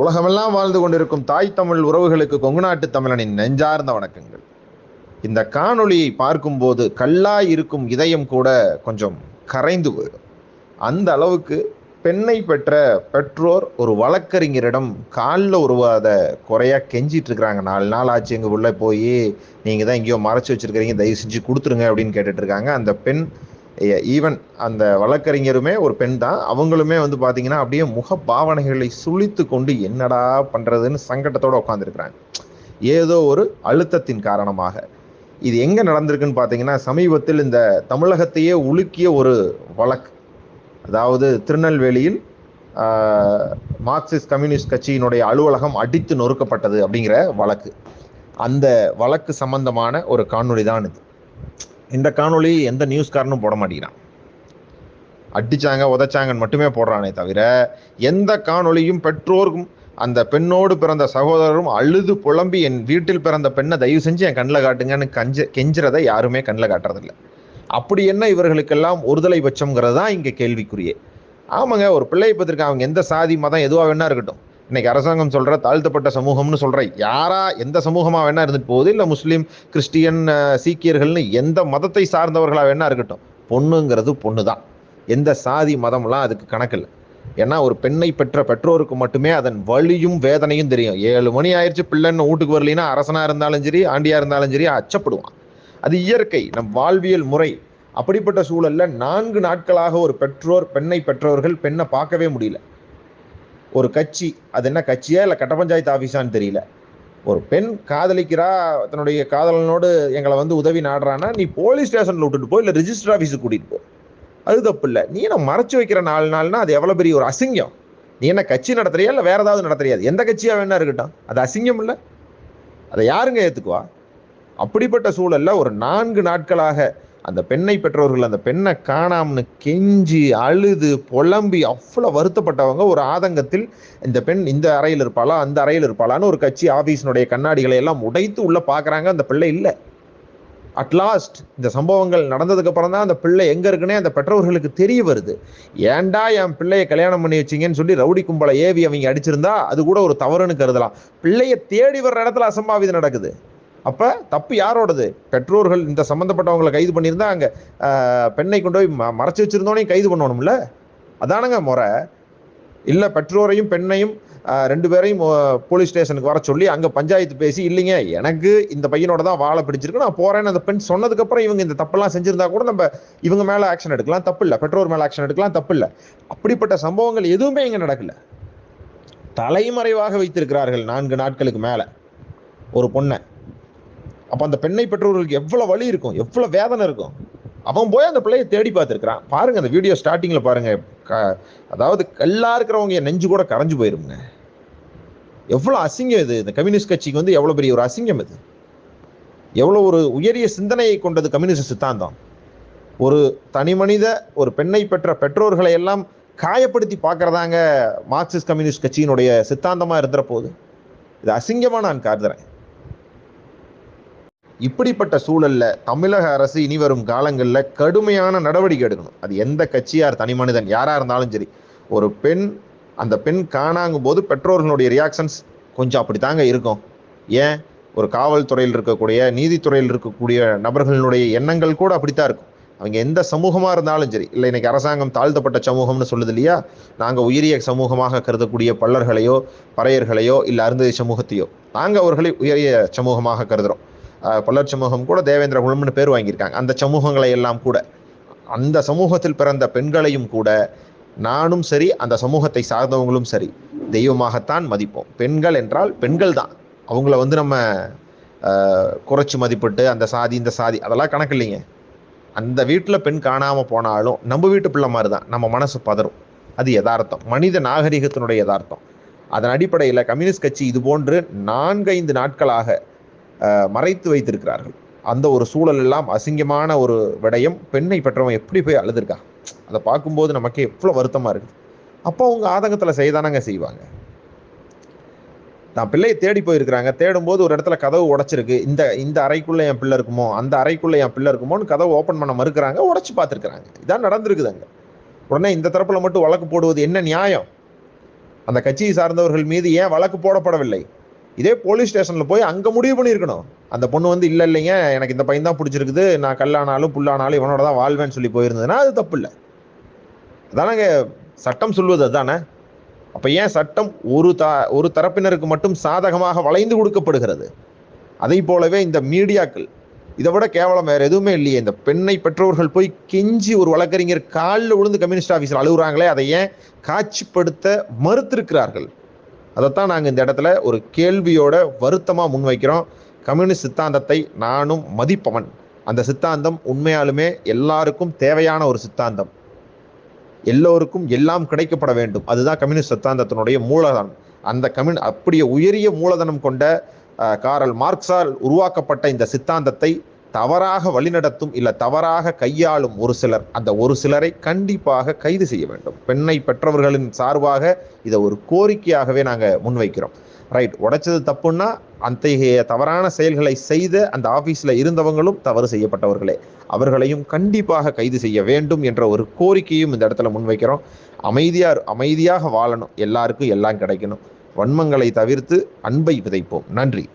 உலகமெல்லாம் வாழ்ந்து கொண்டிருக்கும் தாய் தமிழ் உறவுகளுக்கு கொங்கு நாட்டு தமிழனின் நெஞ்சார்ந்த வணக்கங்கள். இந்த காணொளியை பார்க்கும்போது கல்லாய் இருக்கும் இதயம் கூட கொஞ்சம் கரைந்து போயிடும். அந்த அளவுக்கு பெண்ணை பெற்ற பெற்றோர் ஒரு வழக்கறிஞரிடம் காலில் உருவாத குறையா கெஞ்சிட்டு இருக்கிறாங்க நாலு நாள் ஆச்சு எங்கள் உள்ளே போய் நீங்கள் தான் எங்கேயோ மறைச்சி வச்சிருக்கிறீங்க தயவு செஞ்சு கொடுத்துருங்க அப்படின்னு கேட்டுட்ருக்காங்க. அந்த பெண் ஈவன் அந்த வழக்கறிஞருமே ஒரு பெண் தான். அவங்களுமே வந்து பார்த்தீங்கன்னா அப்படியே முக பாவனைகளை சுழித்து கொண்டு என்னடா பண்ணுறதுன்னு சங்கடத்தோடு உட்காந்துருக்குறாங்க ஏதோ ஒரு அழுத்தத்தின் காரணமாக. இது எங்கே நடந்திருக்குன்னு பார்த்தீங்கன்னா சமீபத்தில் இந்த தமிழகத்தையே உலுக்கிய ஒரு வழக்கு. அதாவது திருநெல்வேலியில் மார்க்சிஸ்ட் கம்யூனிஸ்ட் கட்சியினுடைய அலுவலகம் அடித்து நொறுக்கப்பட்டது அப்படிங்கிற வழக்கு. அந்த வழக்கு சம்பந்தமான ஒரு காணொளி தான் இது. இந்த காணொளி எந்த நியூஸ்காரனும் போட மாட்டேங்கிறான். அடிச்சாங்க உதைச்சாங்கன்னு மட்டுமே போடுறானே தவிர எந்த காணொளியும் பெற்றோருக்கும் அந்த பெண்ணோடு பிறந்த சகோதரரும் அழுது புலம்பி என் வீட்டில் பிறந்த பெண்ணை தயவு செஞ்சு என் கண்ணில் காட்டுங்கன்னு கஞ்ச கெஞ்சுறதை யாருமே கண்ணில் காட்டுறதில்ல. அப்படி என்ன இவர்களுக்கெல்லாம் ஒருதலை பட்சம்ங்கிறது தான் இங்கே கேள்விக்குரியே ஆமாங்க ஒரு பிள்ளையை பத்திரிக்கை அவங்க எந்த சாதி மதம் எதுவாக வேணா இருக்கட்டும். இன்னைக்கு அரசாங்கம் சொல்ற தாழ்த்தப்பட்ட சமூகம்னு சொல்ற யாரா எந்த சமூகமா வேணா இருந்துட்டு போகுது. இல்ல முஸ்லீம் கிறிஸ்டியன் சீக்கியர்கள்னு எந்த மதத்தை சார்ந்தவர்களா வேணா இருக்கட்டும். பொண்ணுங்கிறது பொண்ணு தான் எந்த சாதி மதம்லாம் அதுக்கு கணக்கில்லை. ஏன்னா ஒரு பெண்ணை பெற்ற பெற்றோருக்கு மட்டுமே அதன் வலியும் வேதனையும் தெரியும். ஏழு மணி ஆயிடுச்சு பிள்ளைன்னு வீட்டுக்கு வரலீன்னா அரசனா இருந்தாலும் சரி ஆண்டியா இருந்தாலும் சரி அச்சப்படுவான். அது இயற்கை நம் வாழ்வியல் முறை. அப்படிப்பட்ட சூழல்ல நான்கு நாட்களாக ஒரு பெற்றோர் பெண்ணை பெற்றவர்கள் பெண்ணை பார்க்கவே முடியல. ஒரு கட்சி அது என்ன கட்சியா இல்லை கட்ட பஞ்சாயத்து ஆஃபீஸான்னு தெரியல. ஒரு பெண் காதலிக்கிறா தன்னுடைய காதலனோடு எங்களை வந்து உதவி நாடுறான்னா நீ போலீஸ் ஸ்டேஷனில் விட்டுட்டு போ இல்லை ரிஜிஸ்டர் ஆஃபீஸுக்கு கூட்டிகிட்டு போ. அது தப்பு இல்லை. நீ என்ன மறைச்சு வைக்கிற நாலு நாள்னா அது எவ்வளோ பெரிய ஒரு அசிங்கம். நீ என்ன கட்சி நடத்துறியா இல்லை வேற ஏதாவது நடத்துறியாது? எந்த கட்சியாக வேணா இருக்கட்டும். அது அசிங்கம் இல்லை. அதை யாருங்க ஏற்றுக்குவா அப்படிப்பட்ட சூழலில் ஒரு நான்கு நாட்களாக அந்த பெண்ணை பெற்றவர்கள் அந்த பெண்ணை காணாமனு கெஞ்சி அழுது புலம்பி அவ்வளோ வருத்தப்பட்டவங்க ஒரு ஆதங்கத்தில் இந்த பெண் இந்த அறையில் இருப்பாளா அந்த அறையில் இருப்பாளான்னு ஒரு கட்சி ஆஃபீஸினுடைய கண்ணாடிகளை எல்லாம் உடைத்து உள்ளே பார்க்குறாங்க அந்த பிள்ளை இல்லை. அட்லாஸ்ட் இந்த சம்பவங்கள் நடந்ததுக்கு அப்புறம் தான் அந்த பிள்ளை எங்கே இருக்குன்னே அந்த பெற்றோர்களுக்கு தெரிய வருது. ஏன்டா என் பிள்ளையை கல்யாணம் பண்ணி வச்சீங்கன்னு சொல்லி ரவுடி கும்பலை ஏவி அவங்க அடிச்சிருந்தா அது கூட ஒரு தவறுன்னு கருதலாம். பிள்ளையை தேடி வர்ற இடத்துல அசம்பாவிதம் நடக்குது. அப்போ தப்பு யாரோடது? பெற்றோர்கள் இந்த சம்மந்தப்பட்டவங்களை கைது பண்ணியிருந்தா அங்கே பெண்ணை கொண்டு போய் ம- மறைச்சி வச்சிருந்தோனையும் கைது பண்ணணும்ல? அதானங்க முறை. இல்லை பெற்றோரையும் பெண்ணையும் ரெண்டு பேரையும் போலீஸ் ஸ்டேஷனுக்கு வர சொல்லி அங்கே பஞ்சாயத்து பேசி இல்லைங்க எனக்கு இந்த பையனோட தான் வாழை பிடிச்சிருக்கு நான் போகிறேன்னு அந்த பெண் சொன்னதுக்கப்புறம் இவங்க இந்த தப்பெல்லாம் செஞ்சிருந்தா கூட நம்ம இவங்க மேலே ஆக்ஷன் எடுக்கலாம் தப்பு இல்லை. பெற்றோர் மேலே ஆக்ஷன் எடுக்கலாம் தப்பு இல்லை. அப்படிப்பட்ட சம்பவங்கள் எதுவுமே இங்கே நடக்கல. தலைமறைவாக வைத்திருக்கிறார்கள் நான்கு நாட்களுக்கு மேலே. ஒரு பொண்ணை. அப்ப அந்த பெண்ணை பெற்றோர்களுக்கு எவ்வளவு வலி இருக்கும் எவ்வளவு வேதனை இருக்கும்? அவன் போய் அந்த பிள்ளையை தேடி பார்த்துருக்கிறான். பாருங்க அந்த வீடியோ ஸ்டார்டிங்ல பாருங்க. க- அதாவது கல்லா இருக்கிறவங்க என் நெஞ்சு கூட கரைஞ்சு போயிருங்க எவ்வளவு அசிங்கம் இது. இந்த கம்யூனிஸ்ட் கட்சிக்கு வந்து எவ்வளவு பெரிய ஒரு அசிங்கம் இது. எவ்வளவு ஒரு உயரிய சிந்தனையை கொண்டது கம்யூனிஸ்ட் சித்தாந்தம். ஒரு தனி மனித ஒரு பெண்ணை பெற்ற பெற்றோர்களை எல்லாம் காயப்படுத்தி பார்க்கறதாங்க மார்க்சிஸ்ட் கம்யூனிஸ்ட் கட்சியினுடைய சித்தாந்தமாக இருந்துற போது. இது அசிங்கமாக நான் கருதுறேன். இப்படிப்பட்ட சூழல்ல தமிழக அரசு இனி வரும் காலங்களில் கடுமையான நடவடிக்கை எடுக்கணும். அது எந்த கட்சியார் தனி மனிதன் யாரா இருந்தாலும் சரி ஒரு பெண் அந்த பெண் காணாங்கும் போது பெற்றோர்களுடைய ரியாக்ஷன்ஸ் கொஞ்சம் அப்படித்தாங்க இருக்கும். ஏன்? ஒரு காவல்துறையில் இருக்கக்கூடிய நீதித்துறையில் இருக்கக்கூடிய நபர்களுடைய எண்ணங்கள் கூட அப்படித்தான் இருக்கும். அவங்க எந்த சமூகமாக இருந்தாலும் சரி இல்லை இன்னைக்கு அரசாங்கம் தாழ்த்தப்பட்ட சமூகம்னு சொல்லுது இல்லையா? நாங்கள் உயரிய சமூகமாக கருதக்கூடிய பல்லர்களையோ பறையர்களையோ இல்லை அருந்ததி சமூகத்தையோ நாங்கள் அவர்களை உயரிய சமூகமாக கருதுகிறோம் பல்லர் சமூகம் கூட தேவேந்திர குலம்னு பேர் வாங்கியிருக்காங்க. அந்த சமூகங்களை எல்லாம் கூட. அந்த சமூகத்தில் பிறந்த பெண்களையும் கூட நானும் சரி அந்த சமூகத்தை சார்ந்தவங்களும் சரி தெய்வமாகத்தான் மதிப்போம். பெண்கள் என்றால் பெண்கள் தான். அவங்கள வந்து நம்ம குறைச்சி மதிப்பிட்டு அந்த சாதி இந்த சாதி அதெல்லாம் கணக்கு இல்லைங்க. அந்த வீட்டில் பெண் காணாமல் போனாலும் நம்ம வீட்டு பிள்ளை மாதிரி தான் நம்ம மனசு பதறும். அது யதார்த்தம். மனித நாகரிகத்தினுடைய யதார்த்தம். அதன் அடிப்படையில் கம்யூனிஸ்ட் கட்சி இது போன்று நான்கைந்து நாட்களாக மறைத்து வைத்திருக்கிறார்கள். அந்த ஒரு சூழல் எல்லாம் அசிங்கமான ஒரு விடயம் பெண்ணை பெற்றவன் எப்படி போய் அழுதுருக்கா? அதை பார்க்கும்போது நமக்கு எவ்வளோ வருத்தமாக இருக்குது. அப்போ அவங்க ஆதங்கத்தில் செய்தானாங்க செய்வாங்க. நான் பிள்ளையை தேடி போயிருக்கிறாங்க. தேடும்போது ஒரு இடத்துல கதவு உடைச்சிருக்கு. இந்த இந்த அறைக்குள்ளே என் பிள்ளை இருக்குமோ அந்த அறைக்குள்ளே என் பிள்ளை இருக்குமோன்னு கதவு ஓப்பன் பண்ண மறுக்கிறாங்க உடச்சி பார்த்துருக்குறாங்க. இதான் நடந்திருக்குது அங்கே. உடனே இந்த தரப்பில் மட்டும் வழக்கு போடுவது என்ன நியாயம்? அந்த கட்சியை சார்ந்தவர்கள் மீது ஏன் வழக்கு போடப்படவில்லை? இதே போலீஸ் ஸ்டேஷனில் போய் அங்கே முடிவு பண்ணியிருக்கணும். அந்த பொண்ணு வந்து இல்லை இல்லைங்க எனக்கு இந்த பையன் தான் பிடிச்சிருக்குது. நான் கல்லானாலும் புல்லானாலும் இவனோட தான் வாழ்வேன்னு சொல்லி போயிருந்ததுன்னா அது தப்பு இல்லை. அதானங்க சட்டம் சொல்வது அதுதானே அப்போ ஏன் சட்டம் ஒரு த ஒரு தரப்பினருக்கு மட்டும் சாதகமாக வளைந்து கொடுக்கப்படுகிறது? அதை போலவே இந்த மீடியாக்கள் இதை விட கேவலம் வேறு எதுவுமே இல்லையே. இந்த பெண்ணை பெற்றோர்கள் போய் கெஞ்சி ஒரு வழக்கறிஞர் காலில் விழுந்து கம்யூனிஸ்ட் ஆஃபீஸில் அழுகுறாங்களே அதை ஏன் காட்சிப்படுத்த மறுத்திருக்கிறார்கள்? அதைத்தான் நாங்கள் இந்த இடத்துல ஒரு கேள்வியோட வருத்தமாக முன்வைக்கிறோம். கம்யூனிஸ்ட் சித்தாந்தத்தை நானும் மதிப்பவன். அந்த சித்தாந்தம் உண்மையாலுமே எல்லாருக்கும் தேவையான ஒரு சித்தாந்தம். எல்லோருக்கும் எல்லாம் கிடைக்கப்பட வேண்டும். அதுதான் கம்யூனிஸ்ட் சித்தாந்தத்தினுடைய மூலதனம். அந்த கம்யூனி அப்படியே உயரிய மூலதனம் கொண்ட காரல் மார்க்ஸால் உருவாக்கப்பட்ட இந்த சித்தாந்தத்தை தவறாக வழிநடத்தும் இல்லை தவறாக கையாளும் ஒரு சிலர் அந்த ஒரு சிலரை கண்டிப்பாக கைது செய்ய வேண்டும். பெண்ணை பெற்றவர்களின் சார்பாக இதை ஒரு கோரிக்கையாகவே நாங்கள் முன்வைக்கிறோம். ரைட் உடைச்சது தப்புன்னா அத்தகைய தவறான செயல்களை செய்த அந்த ஆஃபீஸில் இருந்தவங்களும் தவறு செய்யப்பட்டவர்களே. அவர்களையும் கண்டிப்பாக கைது செய்ய வேண்டும் என்ற ஒரு கோரிக்கையும் இந்த இடத்துல முன்வைக்கிறோம். அமைதியாக அமைதியாக வாழணும். எல்லாருக்கும் எல்லாம் கிடைக்கணும். வன்மங்களை தவிர்த்து அன்பை விதைப்போம். நன்றி.